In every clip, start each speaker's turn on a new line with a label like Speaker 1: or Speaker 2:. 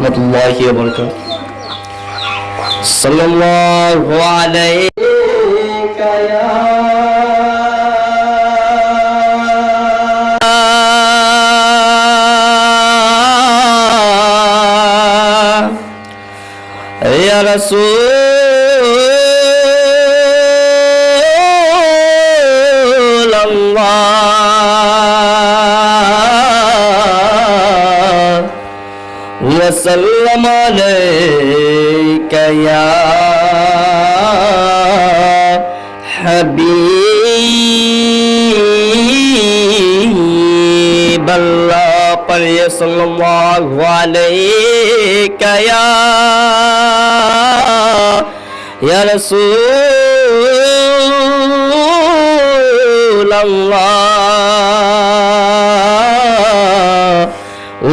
Speaker 1: রহমতুল্লাহি ওয়া বারাকাতুহু। সাল্লাল্লাহু আলাইকা ইয়া ইয়া وسلم عليك يا حبيب الله قل صلى الله عليك يا يا رسول الله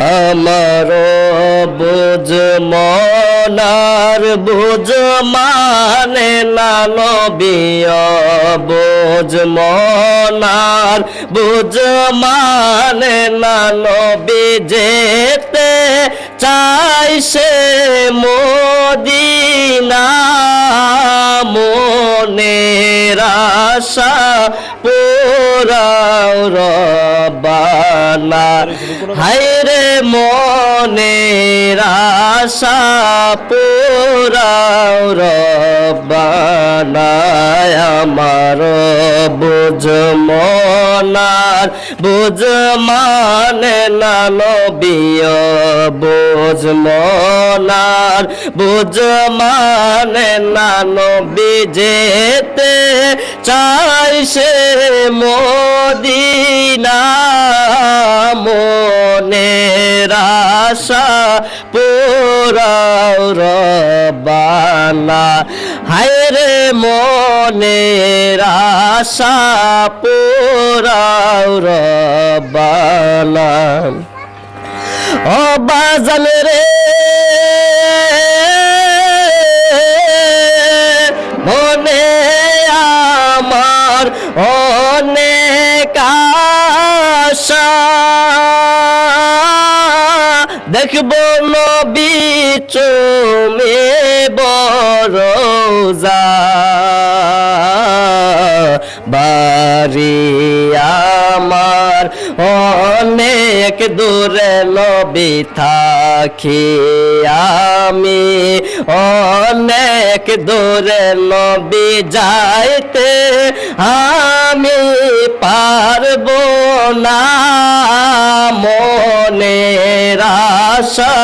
Speaker 1: আমার বুঝ মনার, বুঝ মানে না নবিয়, বুঝ মনার, বুঝ মানে না নবী যেতে চাই সে মদিনা। মনের আশা পোরাও রবানা হায়রে মনে রাশা পোরাও রবানা আমার বুঝ মনার, বুঝ মানে না নবিয়, বুঝ মনার, বুঝ মানে না যেতে চাই সে মদিনা। মনের আশা পোরাও রবানা। হায়রে মনে আশা পোরাও রবানা ও বাজান রে দেখব নবী চমে বাড়ি আমার অনেক দূরে নবী থাকি আমি। অনেক দূরে নবী যাইতে আমি পারব না। মনের আশা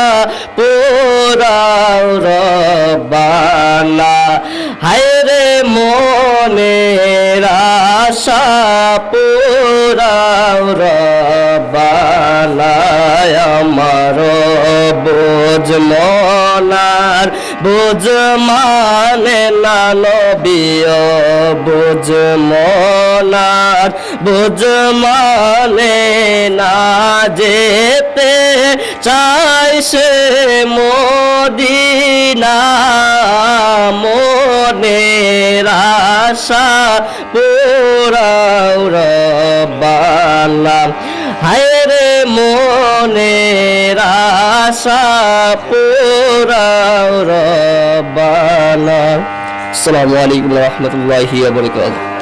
Speaker 1: পুরাও রবানা হায়রে মনে আশা পুরাও রবানা আমার বোঝ মনার, বোঝ মানে না নবিয় বোঝ মনার, বোঝ মানে না যেতে চাই সে মনের আশা পুরাও রবানা হায়রে মনের আশা পুরাও রবানা আসসালামু আলাইকুম রহমতুল্লাহি ওয়া বারাকাতুহু।